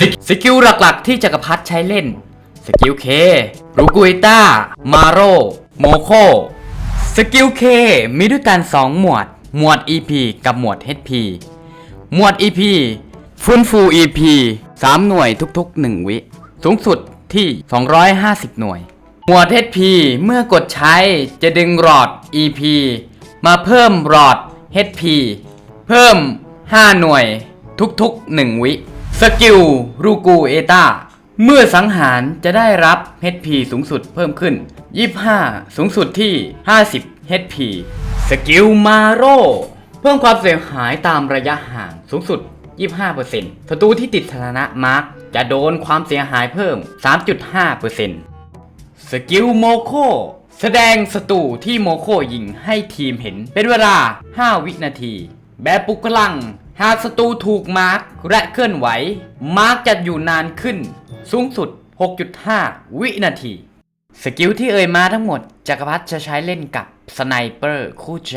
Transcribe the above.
สกสกิลหลักๆ ที่จักรพรรดิใช้เล่น สกิลเครูกุยต้า มาโรโมโค สกิลเคมีด้วยกัน 2 หมวด หมวด EP กับหมวด HP หมวด EP ฟื้นฟู EP 3 หน่วยทุกๆ 1 วิ สูงสุดที่ 250 หน่วย หมวด HP เมื่อกดใช้จะดึงหลอด EP มาเพิ่มหลอด HP เพิ่ม 5 หน่วยทุกๆ 1 วิ สกิลรูกูเอตาเมื่อสังหารจะได้รับ HP สูงสุดเพิ่มขึ้น 25 สูงสุดที่ 50 HP สกิลมาโรเพิ่มความเสียหายตามระยะห่างสูงสุด 25%ศัตรูที่ติดสถานะมาร์กจะโดนความเสียหายเพิ่ม 3.5%สกิลโมโคแสดงศัตรูที่โมโคยิงให้ทีมเห็นเป็นเวลา 5 วินาที แบบปลุกพลัง หากศัตรูถูกมาร์กและเคลื่อนไหว มาร์กจะอยู่นานขึ้น สูงสุด 6.5 วินาที สกิลที่เอ่ยมาทั้งหมดจักรพรรดิจะใช้เล่นกับสไนเปอร์คู่ใจ